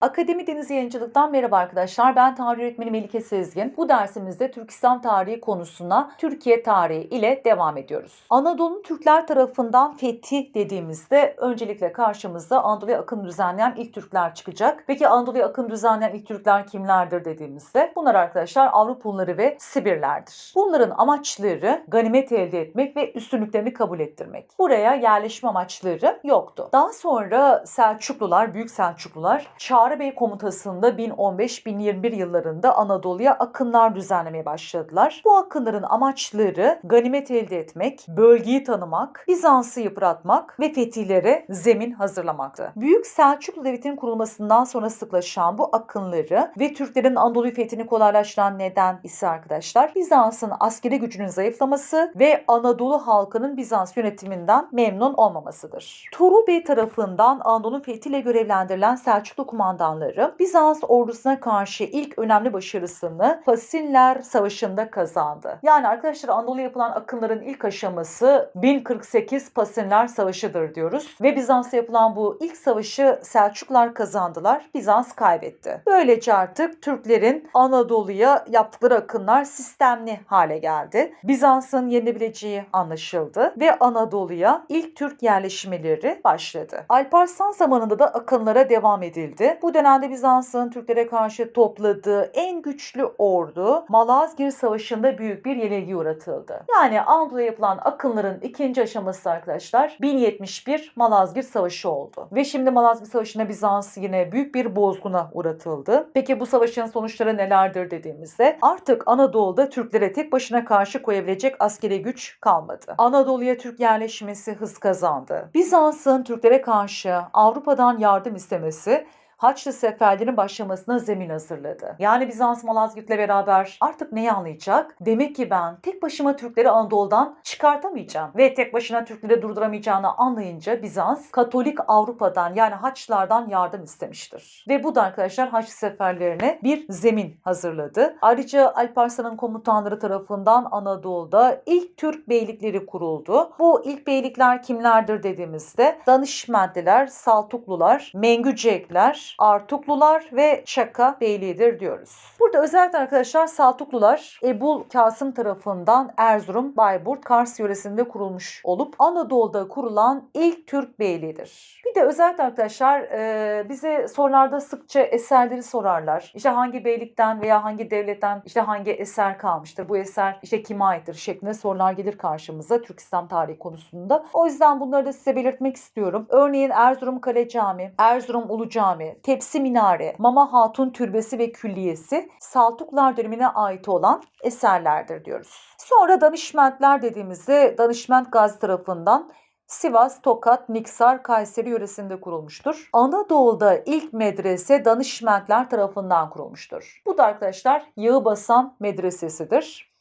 Akademi Deniz Yayıncılık'tan merhaba arkadaşlar. Ben tarih öğretmeni Melike Sezgin. Bu dersimizde Türk İslam tarihi konusuna Türkiye tarihi ile devam ediyoruz. Anadolu'nun Türkler tarafından fethi dediğimizde öncelikle karşımızda Anadolu'ya akın düzenleyen ilk Türkler çıkacak. Peki Anadolu'ya akın düzenleyen ilk Türkler kimlerdir dediğimizde bunlar arkadaşlar Avrupalıları ve Sibirlerdir. Bunların amaçları ganimet elde etmek ve üstünlüklerini kabul ettirmek. Buraya yerleşme amaçları yoktu. Daha sonra Selçuklular, Büyük Selçuklular Çağrı Bey komutasında 1015-1021 yıllarında Anadolu'ya akınlar düzenlemeye başladılar. Bu akınların amaçları ganimet elde etmek, bölgeyi tanımak, Bizans'ı yıpratmak ve fetihlere zemin hazırlamaktı. Büyük Selçuklu Devleti'nin kurulmasından sonra sıklaşan bu akınları ve Türklerin Anadolu fethini kolaylaştıran neden ise arkadaşlar Bizans'ın askeri gücünün zayıflaması ve Anadolu halkının Bizans yönetiminden memnun olmamasıdır. Tuğrul Bey tarafından Anadolu fethiyle görevlendirilen Selçuklu kumandanları Bizans ordusuna karşı ilk önemli başarısını Pasiller Savaşı'nda kazandı. Yani arkadaşlar Anadolu'ya yapılan akınların ilk aşaması 1048 Pasiller Savaşı'dır diyoruz. Ve Bizans'a yapılan bu ilk savaşı Selçuklar kazandılar. Bizans kaybetti. Böylece artık Türklerin Anadolu'ya yaptıkları akınlar sistemli hale geldi. Bizans'ın yenilebileceği anlaşıldı ve Anadolu'ya ilk Türk yerleşmeleri başladı. Alparslan zamanında da akınlara devam edildi. Bu dönemde Bizans'ın Türklere karşı topladığı en güçlü ordu Malazgirt Savaşı'nda büyük bir yenilgi uğratıldı. Yani Anadolu'ya yapılan akınların ikinci aşaması arkadaşlar 1071 Malazgirt Savaşı oldu. Ve şimdi Malazgirt Savaşı'nda Bizans yine büyük bir bozguna uğratıldı. Peki bu savaşın sonuçları nelerdir dediğimizde artık Anadolu'da Türklere tek başına karşı koyabilecek askeri güç kalmadı. Anadolu'ya Türk yerleşmesi hız kazandı. Bizans'ın Türklere karşı Avrupa'dan yardım istemesi Haçlı seferlerinin başlamasına zemin hazırladı. Yani Bizans Malazgirt'le beraber artık neyi anlayacak? Demek ki ben tek başıma Türkleri Anadolu'dan çıkartamayacağım ve tek başına Türkleri durduramayacağını anlayınca Bizans Katolik Avrupa'dan yani Haçlılardan yardım istemiştir. Ve bu da arkadaşlar Haçlı seferlerine bir zemin hazırladı. Ayrıca Alparslan'ın komutanları tarafından Anadolu'da ilk Türk beylikleri kuruldu. Bu ilk beylikler kimlerdir dediğimizde Danışmentliler, Saltuklular, Mengücekler, Artuklular ve Çaka Beyliği'dir diyoruz. Burada özellikle arkadaşlar Saltuklular Ebul Kasım tarafından Erzurum, Bayburt, Kars yöresinde kurulmuş olup Anadolu'da kurulan ilk Türk beyliğidir. Bir de özellikle arkadaşlar e, bize sorularda sıkça eserleri sorarlar. İşte hangi beylikten veya hangi devletten işte hangi eser kalmıştır? Bu eser işte kime aittir? şeklinde sorular gelir karşımıza Türk İslam tarihi konusunda. O yüzden bunları da size belirtmek istiyorum. Örneğin Erzurum Kale Cami, Erzurum Ulu Cami, Tepsi Minare, Mama Hatun Türbesi ve Külliyesi Saltuklar dönemine ait olan eserlerdir diyoruz. Sonra danışmentler dediğimizde danışment Gazi tarafından Sivas, Tokat, Niksar, Kayseri yöresinde kurulmuştur. Anadolu'da ilk medrese danışmentler tarafından kurulmuştur. Bu da arkadaşlar Yağıbasan Medresesi'dir.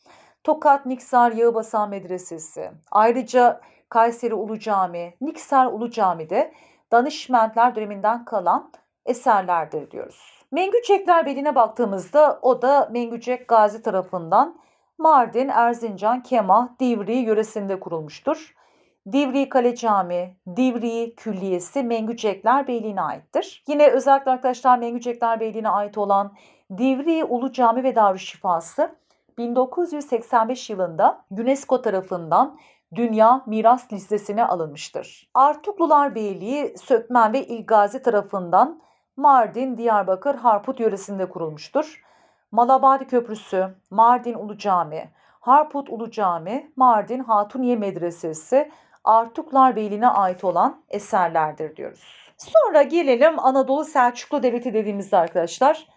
Tokat, Niksar, Yağıbasan Medresesi. Ayrıca Kayseri Ulu Cami, Niksar Ulu Cami'de danışmentler döneminden kalan eserlerdir diyoruz. Mengücekler beline baktığımızda o da Mengücek Gazi tarafından Mardin, Erzincan, Kemah, Divri yöresinde kurulmuştur. Divri Kale Cami, Divri Külliyesi Mengücekler Beyliği'ne aittir. Yine özellikle arkadaşlar Mengücekler Beyliği'ne ait olan Divri Ulu Cami ve Darüşşifası 1985 yılında UNESCO tarafından Dünya Miras Listesi'ne alınmıştır. Artuklular Beyliği Sökmen ve İlgazi tarafından Mardin, Diyarbakır, Harput yöresinde kurulmuştur. Malabadi Köprüsü, Mardin Ulu Cami, Harput Ulu Cami, Mardin Hatuniye Medresesi, Artuklar Beyliği'ne ait olan eserlerdir diyoruz. Sonra gelelim Anadolu Selçuklu Devleti dediğimizde arkadaşlar.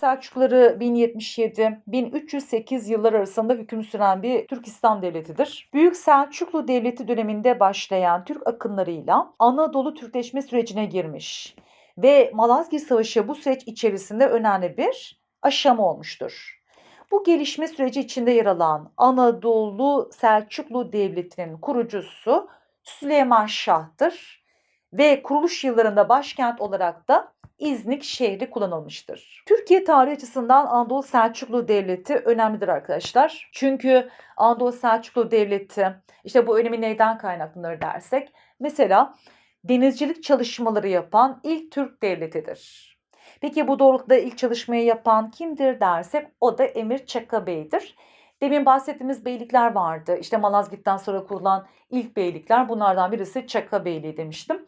Selçukluları 1077-1308 yıllar arasında hüküm süren bir Türk İslam devletidir. Büyük Selçuklu Devleti döneminde başlayan Türk akınlarıyla Anadolu Türkleşme sürecine girmiş ve Malazgirt Savaşı bu süreç içerisinde önemli bir aşama olmuştur. Bu gelişme süreci içinde yer alan Anadolu Selçuklu Devleti'nin kurucusu Süleyman Şah'tır ve kuruluş yıllarında başkent olarak da İznik şehri kullanılmıştır. Türkiye tarihi açısından Anadolu Selçuklu Devleti önemlidir arkadaşlar. Çünkü Anadolu Selçuklu Devleti işte bu önemi neyden kaynaklanır dersek mesela denizcilik çalışmaları yapan ilk Türk devletidir. Peki bu doğrultuda ilk çalışmayı yapan kimdir dersek o da Emir Çaka Bey'dir. Demin bahsettiğimiz beylikler vardı. İşte Malazgirt'ten sonra kurulan ilk beylikler bunlardan birisi Çaka Beyliği demiştim.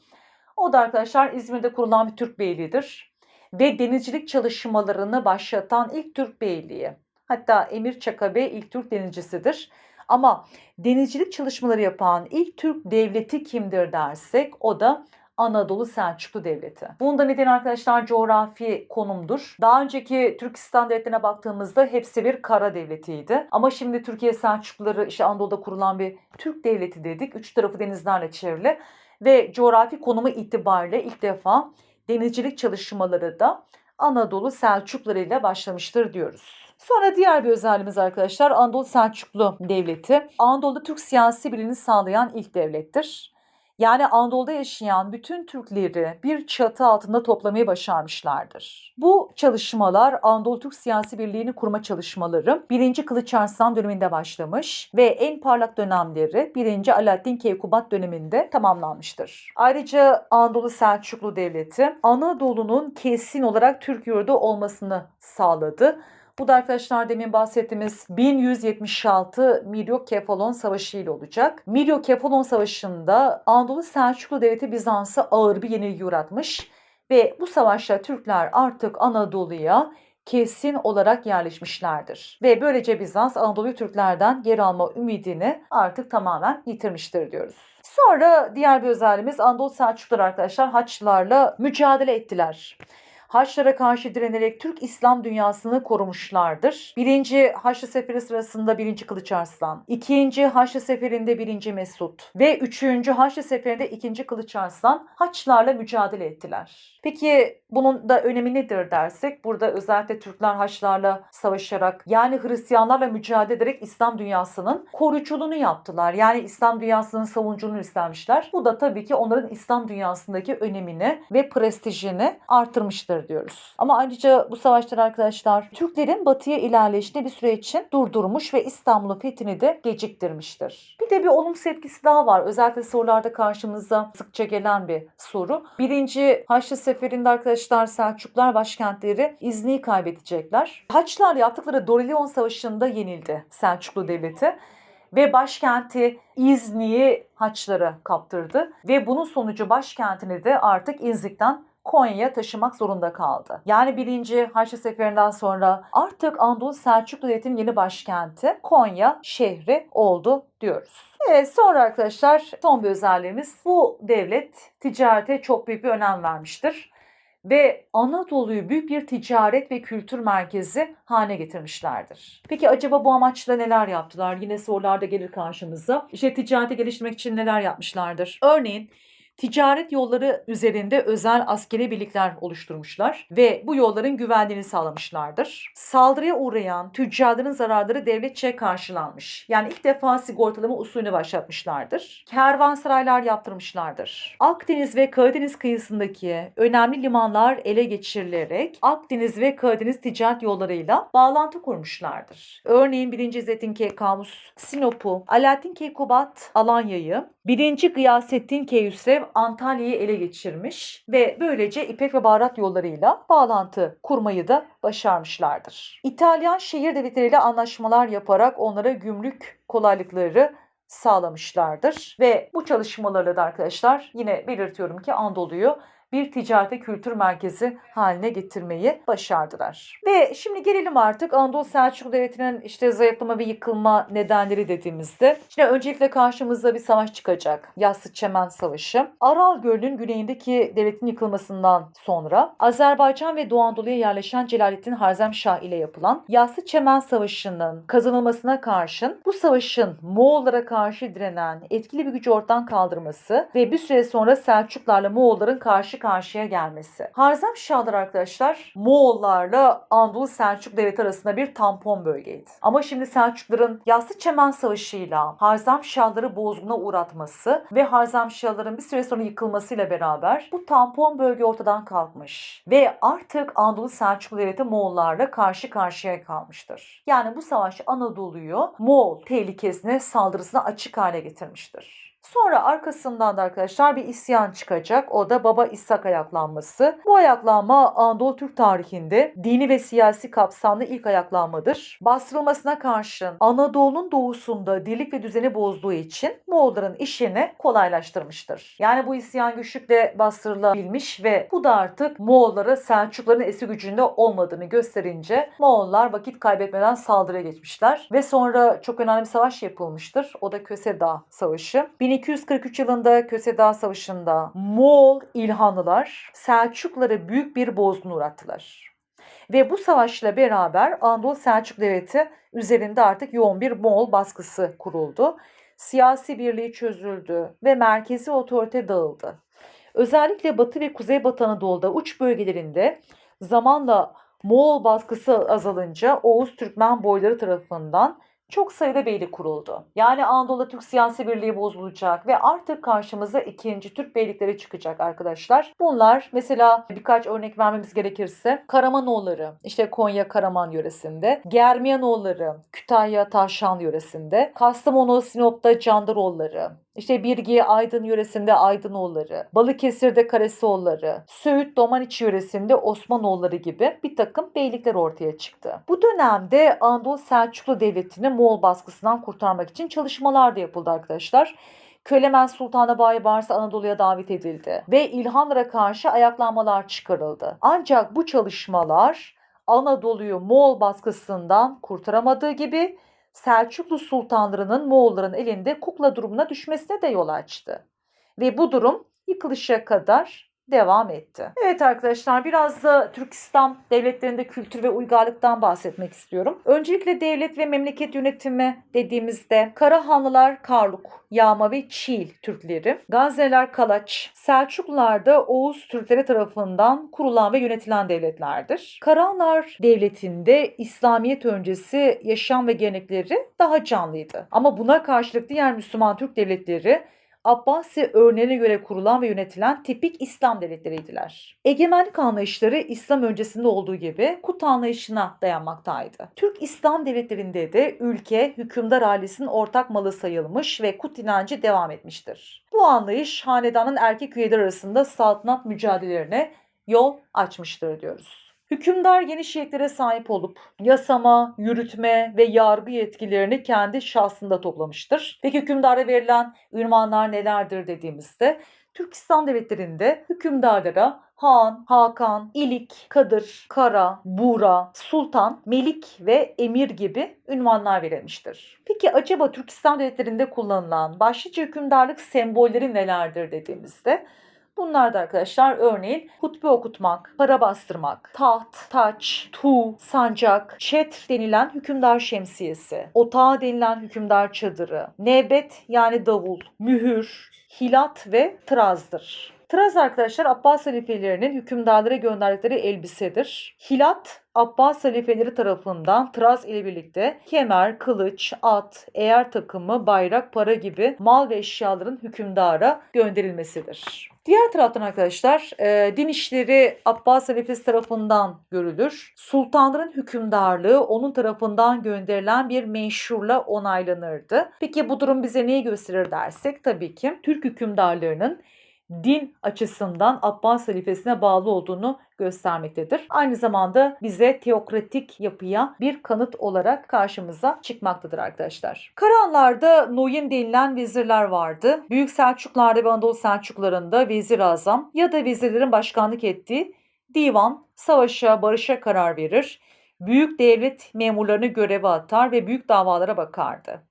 O da arkadaşlar İzmir'de kurulan bir Türk beyliğidir. Ve denizcilik çalışmalarını başlatan ilk Türk beyliği. Hatta Emir Çaka Bey ilk Türk denizcisidir. Ama denizcilik çalışmaları yapan ilk Türk devleti kimdir dersek o da Anadolu Selçuklu Devleti. Bunda neden arkadaşlar coğrafi konumdur. Daha önceki Türkistan devletlerine baktığımızda hepsi bir kara devletiydi. Ama şimdi Türkiye Selçukluları işte Anadolu'da kurulan bir Türk devleti dedik. Üç tarafı denizlerle çevrili ve coğrafi konumu itibariyle ilk defa denizcilik çalışmaları da Anadolu Selçukluları ile başlamıştır diyoruz. Sonra diğer bir özelliğimiz arkadaşlar Anadolu Selçuklu Devleti. Anadolu'da Türk siyasi birliğini sağlayan ilk devlettir. Yani Anadolu'da yaşayan bütün Türkleri bir çatı altında toplamayı başarmışlardır. Bu çalışmalar Anadolu Türk siyasi birliğini kurma çalışmaları 1. Kılıç Arslan döneminde başlamış ve en parlak dönemleri 1. Alaaddin Keykubat döneminde tamamlanmıştır. Ayrıca Anadolu Selçuklu Devleti Anadolu'nun kesin olarak Türk yurdu olmasını sağladı. Bu da arkadaşlar demin bahsettiğimiz 1176 Milyo-Kefalon Savaşı ile olacak. Milyo-Kefalon Savaşı'nda Anadolu Selçuklu Devleti Bizans'a ağır bir yenilgi uğratmış ve bu savaşta Türkler artık Anadolu'ya kesin olarak yerleşmişlerdir. Ve böylece Bizans Anadolu Türklerden geri alma ümidini artık tamamen yitirmiştir diyoruz. Sonra diğer bir özelliğimiz Anadolu Selçuklular arkadaşlar Haçlılarla mücadele ettiler. Haçlara karşı direnerek Türk İslam dünyasını korumuşlardır. Birinci Haçlı Seferi sırasında birinci Kılıç Arslan, ikinci Haçlı Seferi'nde birinci Mesut ve üçüncü Haçlı Seferi'nde ikinci Kılıç Arslan Haçlılarla mücadele ettiler. Peki bunun da önemi nedir dersek burada özellikle Türkler Haçlılarla savaşarak yani Hristiyanlarla mücadele ederek İslam dünyasının koruyuculuğunu yaptılar. Yani İslam dünyasının savunuculuğunu istemişler. Bu da tabii ki onların İslam dünyasındaki önemini ve prestijini artırmıştır diyoruz. Ama ayrıca bu savaşlar arkadaşlar Türklerin batıya ilerleyişini bir süre için durdurmuş ve İstanbul'un fethini de geciktirmiştir. Bir de bir olumsuz etkisi daha var. Özellikle sorularda karşımıza sıkça gelen bir soru. Birinci Haçlı Seferi'nde arkadaşlar Selçuklar başkentleri İznik'i kaybedecekler. Haçlılar yaptıkları Dorilion Savaşı'nda yenildi Selçuklu Devleti ve başkenti İznik'i Haçlara kaptırdı ve bunun sonucu başkentini de artık İznik'ten Konya'ya taşımak zorunda kaldı. Yani birinci Haçlı Seferi'nden sonra artık Anadolu Selçuklu Devleti'nin yeni başkenti Konya şehri oldu diyoruz. Evet sonra arkadaşlar son bir özelliğimiz bu devlet ticarete çok büyük bir önem vermiştir ve Anadolu'yu büyük bir ticaret ve kültür merkezi haline getirmişlerdir. Peki acaba bu amaçla neler yaptılar? Yine sorularda gelir karşımıza. İşte ticareti geliştirmek için neler yapmışlardır? Örneğin ticaret yolları üzerinde özel askeri birlikler oluşturmuşlar ve bu yolların güvenliğini sağlamışlardır. Saldırıya uğrayan tüccarların zararları devletçe karşılanmış. Yani ilk defa sigortalama usulünü başlatmışlardır. Kervansaraylar yaptırmışlardır. Akdeniz ve Karadeniz kıyısındaki önemli limanlar ele geçirilerek Akdeniz ve Karadeniz ticaret yollarıyla bağlantı kurmuşlardır. Örneğin 1. İzzettin Keykamus, Sinop'u, Alaaddin Keykubat, Alanya'yı, 1. Gıyasettin Keyhüsrev Antalya'yı ele geçirmiş ve böylece İpek ve baharat yollarıyla bağlantı kurmayı da başarmışlardır. İtalyan şehir devletleriyle anlaşmalar yaparak onlara gümrük kolaylıkları sağlamışlardır ve bu çalışmalarla da arkadaşlar yine belirtiyorum ki Anadolu'yu bir ticaret kültür merkezi haline getirmeyi başardılar. Ve şimdi gelelim artık Anadolu Selçuklu Devleti'nin işte zayıflama ve yıkılma nedenleri dediğimizde. Şimdi öncelikle karşımıza bir savaş çıkacak. Yassı Çemen Savaşı. Aral Gölü'nün güneyindeki devletin yıkılmasından sonra Azerbaycan ve Doğu Anadolu'ya yerleşen Celalettin Harzemşah ile yapılan Yassı Çemen Savaşı'nın kazanılmasına karşın bu savaşın Moğollara karşı direnen etkili bir gücü ortadan kaldırması ve bir süre sonra Selçuklarla Moğolların karşı karşı karşıya gelmesi. Harzemşahlar arkadaşlar Moğollarla Anadolu Selçuk Devleti arasında bir tampon bölgeydi. Ama şimdi Selçukluların Yassı Çemen Savaşı'yla Harzemşahları bozguna uğratması ve Harzemşahların bir süre sonra yıkılmasıyla beraber bu tampon bölge ortadan kalkmış. Ve artık Anadolu Selçuklu Devleti Moğollarla karşı karşıya kalmıştır. Yani bu savaş Anadolu'yu Moğol tehlikesine saldırısına açık hale getirmiştir. Sonra arkasından da arkadaşlar bir isyan çıkacak. O da Baba İshak ayaklanması. Bu ayaklanma Anadolu Türk tarihinde dini ve siyasi kapsamlı ilk ayaklanmadır. Bastırılmasına karşın Anadolu'nun doğusunda dirlik ve düzeni bozduğu için Moğolların işini kolaylaştırmıştır. Yani bu isyan güçlükle bastırılabilmiş ve bu da artık Moğollara Selçukların esi gücünde olmadığını gösterince Moğollar vakit kaybetmeden saldırıya geçmişler. Ve sonra çok önemli bir savaş yapılmıştır. O da Köse Dağı Savaşı. 1243 yılında Köse Savaşı'nda Moğol İlhanlılar Selçuklara büyük bir bozgun uğrattılar. Ve bu savaşla beraber Anadolu Selçuk Devleti üzerinde artık yoğun bir Moğol baskısı kuruldu. Siyasi birliği çözüldü ve merkezi otorite dağıldı. Özellikle Batı ve Kuzeybatı Anadolu'da uç bölgelerinde zamanla Moğol baskısı azalınca Oğuz Türkmen boyları tarafından çok sayıda beylik kuruldu. Yani Anadolu'da Türk siyasi birliği bozulacak ve artık karşımıza ikinci Türk beylikleri çıkacak arkadaşlar. Bunlar mesela birkaç örnek vermemiz gerekirse Karamanoğulları işte Konya Karaman yöresinde, Germiyanoğulları Kütahya Taşan yöresinde, Kastamonu Sinop'ta Candaroğulları, işte Birgi Aydın yöresinde Aydınoğulları, Balıkesir'de Karasioğulları, Söğüt Domaniç yöresinde Osmanoğulları gibi bir takım beylikler ortaya çıktı. Bu dönemde Anadolu Selçuklu Devleti'ni Moğol baskısından kurtarmak için çalışmalar da yapıldı arkadaşlar. Kölemen Sultanı Baybars Anadolu'ya davet edildi ve İlhanlara karşı ayaklanmalar çıkarıldı. Ancak bu çalışmalar Anadolu'yu Moğol baskısından kurtaramadığı gibi Selçuklu sultanlarının Moğolların elinde kukla durumuna düşmesine de yol açtı. Ve bu durum yıkılışa kadar devam etti. Evet arkadaşlar biraz da Türk İslam devletlerinde kültür ve uygarlıktan bahsetmek istiyorum. Öncelikle devlet ve memleket yönetimi dediğimizde Karahanlılar Karluk, Yağma ve Çiğil Türkleri, Gazeler Kalaç, Selçuklular da Oğuz Türkleri tarafından kurulan ve yönetilen devletlerdir. Karahanlar devletinde İslamiyet öncesi yaşam ve gelenekleri daha canlıydı. Ama buna karşılık diğer Müslüman Türk devletleri Abbasi örneğine göre kurulan ve yönetilen tipik İslam devletleriydiler. Egemenlik anlayışları İslam öncesinde olduğu gibi Kut anlayışına dayanmaktaydı. Türk İslam devletlerinde de ülke hükümdar ailesinin ortak malı sayılmış ve Kut inancı devam etmiştir. Bu anlayış hanedanın erkek üyeleri arasında saltanat mücadelelerine yol açmıştır diyoruz. Hükümdar geniş yetkilere sahip olup yasama, yürütme ve yargı yetkilerini kendi şahsında toplamıştır. Peki hükümdara verilen ünvanlar nelerdir dediğimizde Türk İslam devletlerinde hükümdarlara Han, Hakan, İlik, Kadır, Kara, Bura, Sultan, Melik ve Emir gibi ünvanlar verilmiştir. Peki acaba Türk İslam devletlerinde kullanılan başlıca hükümdarlık sembolleri nelerdir dediğimizde Bunlar da arkadaşlar örneğin hutbe okutmak, para bastırmak, taht, taç, tu, sancak, çetr denilen hükümdar şemsiyesi, otağı denilen hükümdar çadırı, nebet yani davul, mühür, hilat ve trazdır. Traz arkadaşlar Abbas halifelerinin hükümdarlara gönderdikleri elbisedir. Hilat Abbas halifeleri tarafından Traz ile birlikte kemer, kılıç, at, eğer takımı, bayrak, para gibi mal ve eşyaların hükümdara gönderilmesidir. Diğer taraftan arkadaşlar e, din işleri Abbas halifesi tarafından görülür. Sultanların hükümdarlığı onun tarafından gönderilen bir menşurla onaylanırdı. Peki bu durum bize neyi gösterir dersek tabii ki Türk hükümdarlarının din açısından Abbas halifesine bağlı olduğunu göstermektedir. Aynı zamanda bize teokratik yapıya bir kanıt olarak karşımıza çıkmaktadır arkadaşlar. Karahanlarda Noyin denilen vezirler vardı. Büyük Selçuklarda ve Anadolu Selçuklarında vezir azam ya da vezirlerin başkanlık ettiği divan savaşa, barışa karar verir. Büyük devlet memurlarını göreve atar ve büyük davalara bakardı.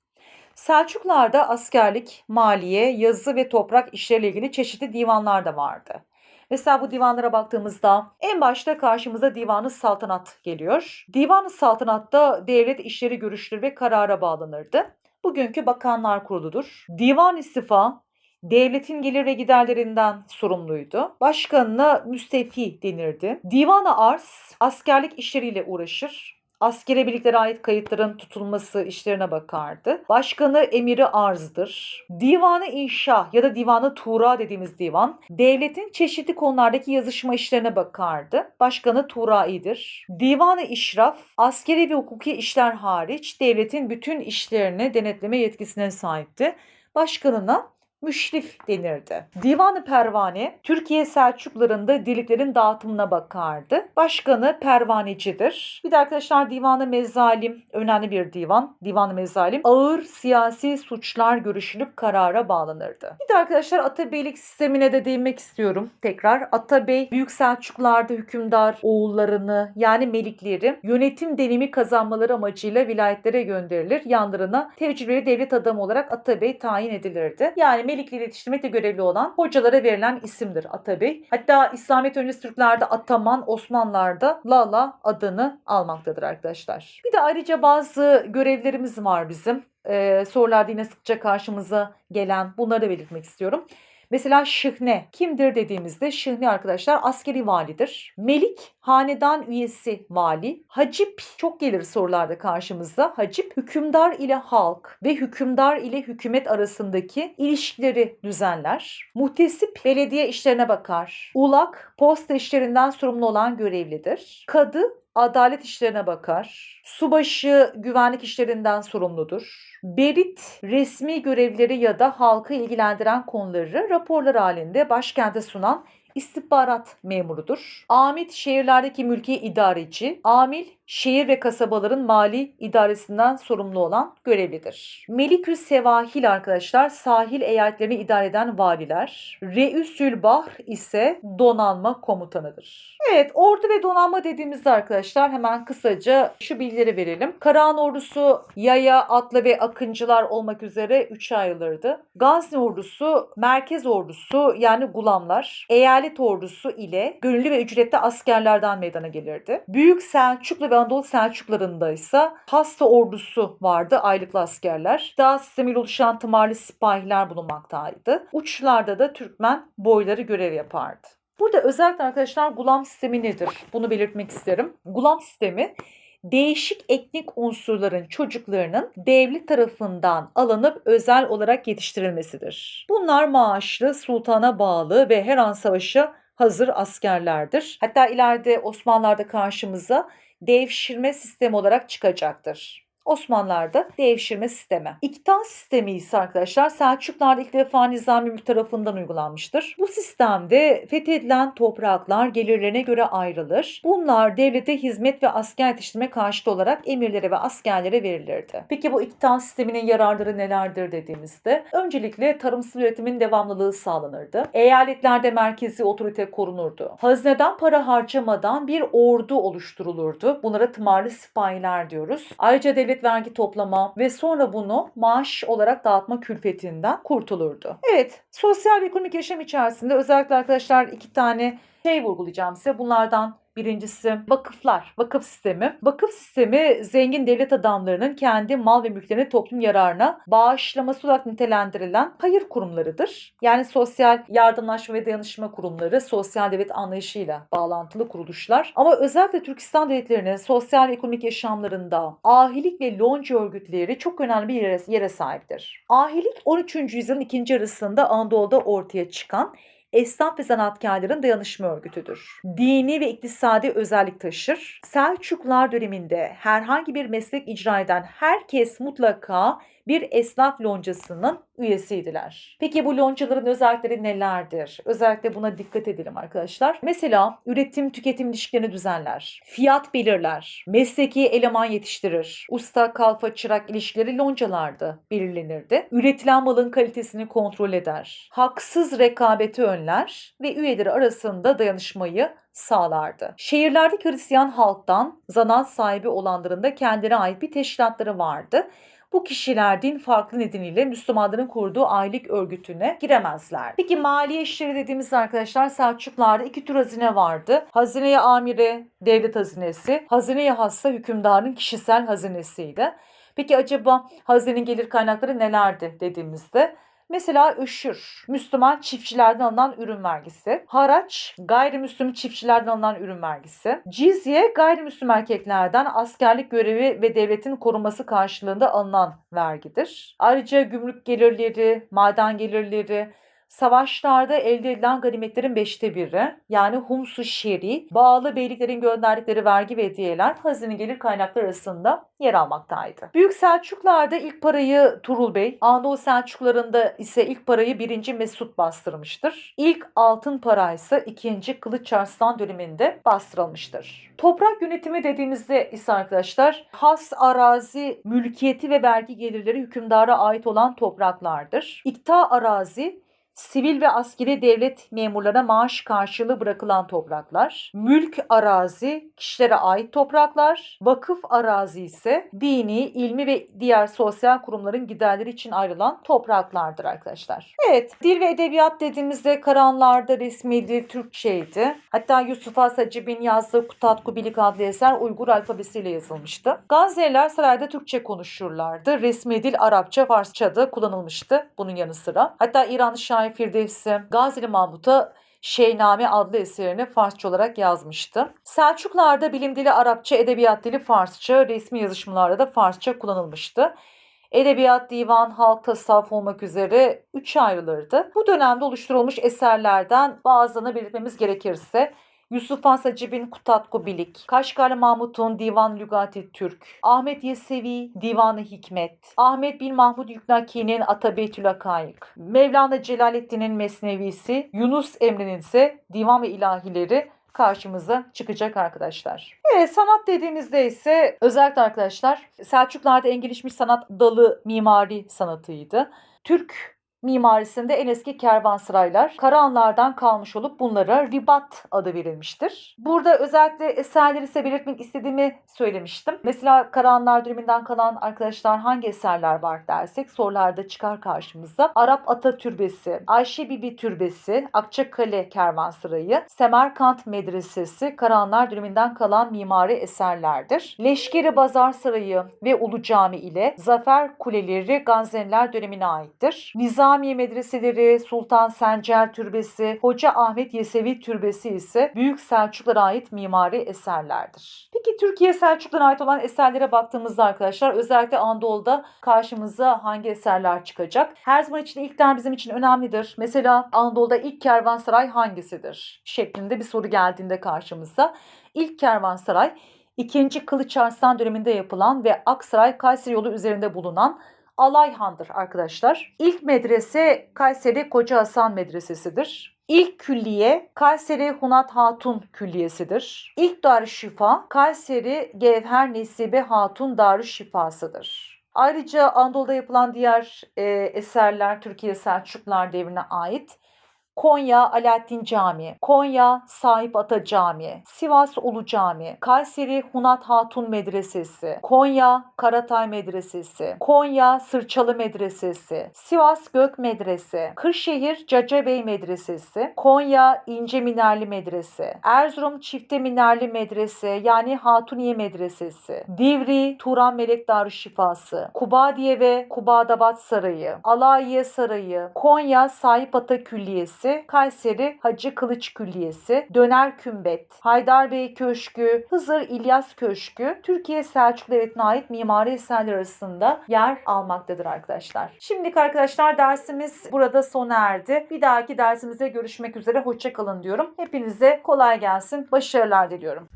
Selçuklarda askerlik, maliye, yazı ve toprak işleriyle ilgili çeşitli divanlar da vardı. Mesela bu divanlara baktığımızda en başta karşımıza Divanı Saltanat geliyor. Divanı Saltanat'ta devlet işleri görüşülür ve karara bağlanırdı. Bugünkü Bakanlar Kurulu'dur. Divan istifa, devletin gelir ve giderlerinden sorumluydu. Başkanına müstefi denirdi. Divana arz askerlik işleriyle uğraşır. Askere birliklere ait kayıtların tutulması işlerine bakardı. Başkanı emiri arzdır. Divanı inşa ya da divanı tura dediğimiz divan devletin çeşitli konulardaki yazışma işlerine bakardı. Başkanı turaidir. Divanı işraf askeri ve hukuki işler hariç devletin bütün işlerini denetleme yetkisine sahipti. Başkanına müşrif denirdi. Divanı Pervane, Türkiye Selçuklularında dirliklerin dağıtımına bakardı. Başkanı pervanecidir. Bir de arkadaşlar Divanı Mezalim, önemli bir divan. Divanı Mezalim, ağır siyasi suçlar görüşülüp karara bağlanırdı. Bir de arkadaşlar Atabeylik sistemine de değinmek istiyorum tekrar. Atabey, Büyük Selçuklularda hükümdar oğullarını yani melikleri yönetim deneyimi kazanmaları amacıyla vilayetlere gönderilir. Yanlarına tecrübeli devlet adamı olarak Atabey tayin edilirdi. Yani melikleri yetiştirmekle görevli olan hocalara verilen isimdir Atabey. Hatta İslamiyet öncesi Türklerde Ataman, Osmanlılar'da Lala adını almaktadır arkadaşlar. Bir de ayrıca bazı görevlerimiz var bizim. Ee, sorularda yine sıkça karşımıza gelen bunları da belirtmek istiyorum. Mesela şıhne kimdir dediğimizde şıhne arkadaşlar askeri validir. Melik hanedan üyesi vali. Hacip çok gelir sorularda karşımıza. Hacip hükümdar ile halk ve hükümdar ile hükümet arasındaki ilişkileri düzenler. Muhtesip belediye işlerine bakar. Ulak posta işlerinden sorumlu olan görevlidir. Kadı adalet işlerine bakar. Subaşı güvenlik işlerinden sorumludur. Berit resmi görevleri ya da halkı ilgilendiren konuları raporlar halinde başkente sunan istihbarat memurudur. Amit şehirlerdeki mülki idareci, amil şehir ve kasabaların mali idaresinden sorumlu olan görevlidir. Melikü Sevahil arkadaşlar sahil eyaletlerini idare eden valiler. Reüsül Bahr ise donanma komutanıdır. Evet ordu ve donanma dediğimizde arkadaşlar hemen kısaca şu bilgileri verelim. Karahan ordusu yaya, atlı ve akıncılar olmak üzere üçe ayrılırdı. Gazni ordusu merkez ordusu yani gulamlar, eyalet ordusu ile gönüllü ve ücretli askerlerden meydana gelirdi. Büyük Selçuklu ve Anadolu Selçuklarında ise hasta ordusu vardı aylıklı askerler. Dağ sistemiyle oluşan tımarlı sipahiler bulunmaktaydı. Uçlarda da Türkmen boyları görev yapardı. Burada özellikle arkadaşlar gulam sistemi nedir? Bunu belirtmek isterim. Gulam sistemi değişik etnik unsurların çocuklarının devlet tarafından alınıp özel olarak yetiştirilmesidir. Bunlar maaşlı, sultana bağlı ve her an savaşa hazır askerlerdir. Hatta ileride Osmanlılar'da karşımıza devşirme sistemi olarak çıkacaktır. Osmanlılar'da devşirme sistemi. İktan sistemi ise arkadaşlar Selçuklular'da ilk defa Nizami tarafından uygulanmıştır. Bu sistemde fethedilen topraklar gelirlerine göre ayrılır. Bunlar devlete hizmet ve asker yetiştirme karşıtı olarak emirlere ve askerlere verilirdi. Peki bu iktan sisteminin yararları nelerdir dediğimizde öncelikle tarımsal üretimin devamlılığı sağlanırdı. Eyaletlerde merkezi otorite korunurdu. Hazineden para harcamadan bir ordu oluşturulurdu. Bunlara tımarlı sipahiler diyoruz. Ayrıca devlet vergi toplama ve sonra bunu maaş olarak dağıtma külfetinden kurtulurdu. Evet, sosyal ve ekonomik yaşam içerisinde özellikle arkadaşlar iki tane şey vurgulayacağım size. Bunlardan Birincisi vakıflar, vakıf sistemi. Vakıf sistemi zengin devlet adamlarının kendi mal ve mülklerini toplum yararına bağışlaması olarak nitelendirilen hayır kurumlarıdır. Yani sosyal yardımlaşma ve dayanışma kurumları sosyal devlet anlayışıyla bağlantılı kuruluşlar. Ama özellikle Türkistan devletlerinin sosyal ekonomik yaşamlarında ahilik ve lonca örgütleri çok önemli bir yere, yere sahiptir. Ahilik 13. yüzyılın ikinci yarısında Anadolu'da ortaya çıkan esnaf ve zanaatkarların dayanışma örgütüdür. Dini ve iktisadi özellik taşır. Selçuklular döneminde herhangi bir meslek icra eden herkes mutlaka bir esnaf loncasının üyesiydiler. Peki bu loncaların özellikleri nelerdir? Özellikle buna dikkat edelim arkadaşlar. Mesela üretim tüketim ilişkilerini düzenler. Fiyat belirler. Mesleki eleman yetiştirir. Usta kalfa çırak ilişkileri loncalarda belirlenirdi. Üretilen malın kalitesini kontrol eder. Haksız rekabeti önler ve üyeleri arasında dayanışmayı sağlardı. Şehirlerdeki Hristiyan halktan zanaat sahibi olanların da kendine ait bir teşkilatları vardı. Bu kişiler din farklı nedeniyle Müslümanların kurduğu aylık örgütüne giremezler. Peki maliye işleri dediğimizde arkadaşlar Selçuklularda iki tür hazine vardı. Hazine-i amire devlet hazinesi, hazine-i hassa hükümdarın kişisel hazinesiydi. Peki acaba hazinenin gelir kaynakları nelerdi dediğimizde Mesela üşür, Müslüman çiftçilerden alınan ürün vergisi. Haraç, gayrimüslim çiftçilerden alınan ürün vergisi. Cizye, gayrimüslim erkeklerden askerlik görevi ve devletin koruması karşılığında alınan vergidir. Ayrıca gümrük gelirleri, maden gelirleri, Savaşlarda elde edilen ganimetlerin beşte biri yani Humsu Şeri, bağlı beyliklerin gönderdikleri vergi ve hediyeler hazine gelir kaynakları arasında yer almaktaydı. Büyük Selçuklar'da ilk parayı Turul Bey, Anadolu Selçuklarında ise ilk parayı 1. Mesut bastırmıştır. İlk altın para ise 2. Kılıç Arslan döneminde bastırılmıştır. Toprak yönetimi dediğimizde ise arkadaşlar has arazi, mülkiyeti ve vergi gelirleri hükümdara ait olan topraklardır. İkta arazi sivil ve askeri devlet memurlarına maaş karşılığı bırakılan topraklar, mülk arazi kişilere ait topraklar, vakıf arazi ise dini, ilmi ve diğer sosyal kurumların giderleri için ayrılan topraklardır arkadaşlar. Evet, dil ve edebiyat dediğimizde Karanlar'da resmi dil Türkçeydi. Hatta Yusuf Has Hacib'in yazdığı Kutatku Bilik adlı eser Uygur alfabesiyle yazılmıştı. Gazze'liler sarayda Türkçe konuşurlardı. Resmi dil Arapça, Farsça da kullanılmıştı bunun yanı sıra. Hatta İranlı şair Firdevsi Gazili Mahmut'a Şeyname adlı eserini Farsça olarak yazmıştı. Selçuklar'da bilim dili Arapça, edebiyat dili Farsça, resmi yazışmalarda da Farsça kullanılmıştı. Edebiyat, divan, halk, tasavvuf olmak üzere üçe ayrılırdı. Bu dönemde oluşturulmuş eserlerden bazılarını belirtmemiz gerekirse Yusuf Has Hacib'in Kutatku Bilik, Kaşgarlı Mahmut'un Divan Lügati Türk, Ahmet Yesevi Divanı Hikmet, Ahmet bin Mahmud Yüknaki'nin Atabeytül Akayık, Mevlana Celaleddin'in Mesnevisi, Yunus Emre'nin ise Divan ve İlahileri karşımıza çıkacak arkadaşlar. Evet sanat dediğimizde ise özellikle arkadaşlar Selçuklar'da en gelişmiş sanat dalı mimari sanatıydı. Türk mimarisinde en eski kervansaraylar Karahanlardan kalmış olup bunlara ribat adı verilmiştir. Burada özellikle eserleri ise belirtmek istediğimi söylemiştim. Mesela Karahanlar döneminden kalan arkadaşlar hangi eserler var dersek sorularda çıkar karşımıza. Arap Ata Türbesi, Ayşe Bibi Türbesi, Akçakale Kervansarayı, Semerkant Medresesi Karahanlar döneminden kalan mimari eserlerdir. Leşkeri Bazar Sarayı ve Ulu Cami ile Zafer Kuleleri Gazneliler dönemine aittir. Nizamiye medreseleri, Sultan Sencer Türbesi, Hoca Ahmet Yesevi Türbesi ise Büyük Selçuklara ait mimari eserlerdir. Peki Türkiye Selçuklularına ait olan eserlere baktığımızda arkadaşlar özellikle Anadolu'da karşımıza hangi eserler çıkacak? Her zaman için ilkler bizim için önemlidir. Mesela Anadolu'da ilk kervansaray hangisidir? Şeklinde bir soru geldiğinde karşımıza. İlk kervansaray 2. Kılıç Arslan döneminde yapılan ve Aksaray Kayseri yolu üzerinde bulunan Alayhan'dır arkadaşlar. İlk medrese Kayseri Koca Hasan Medresesi'dir. İlk külliye Kayseri Hunat Hatun Külliyesi'dir. İlk Darüşşifa Kayseri Gevher Nesibe Hatun Darüşşifası'dır. Ayrıca Anadolu'da yapılan diğer e, eserler Türkiye Selçuklular devrine ait. Konya Alaaddin Camii, Konya Sahip Ata Camii, Sivas Ulu Camii, Kayseri Hunat Hatun Medresesi, Konya Karatay Medresesi, Konya Sırçalı Medresesi, Sivas Gök Medrese, Kırşehir Cacabey Medresesi, Konya İnce Minerli Medrese, Erzurum Çifte Minerli Medrese yani Hatuniye Medresesi, Divri Turan Melek Darüşşifası, Kubadiye ve Kubadabat Sarayı, Alayiye Sarayı, Konya Sahip Ata Külliyesi, Kayseri Hacı Kılıç Külliyesi, Döner Kümbet, Haydarbey Köşkü, Hızır İlyas Köşkü, Türkiye Selçuklu Devleti'ne ait mimari eserler arasında yer almaktadır arkadaşlar. Şimdilik arkadaşlar dersimiz burada sona erdi. Bir dahaki dersimizde görüşmek üzere. Hoşçakalın diyorum. Hepinize kolay gelsin. Başarılar diliyorum.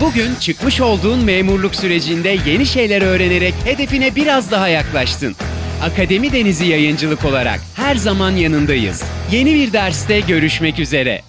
Bugün çıkmış olduğun memurluk sürecinde yeni şeyler öğrenerek hedefine biraz daha yaklaştın. Akademi Denizi Yayıncılık olarak her zaman yanındayız. Yeni bir derste görüşmek üzere.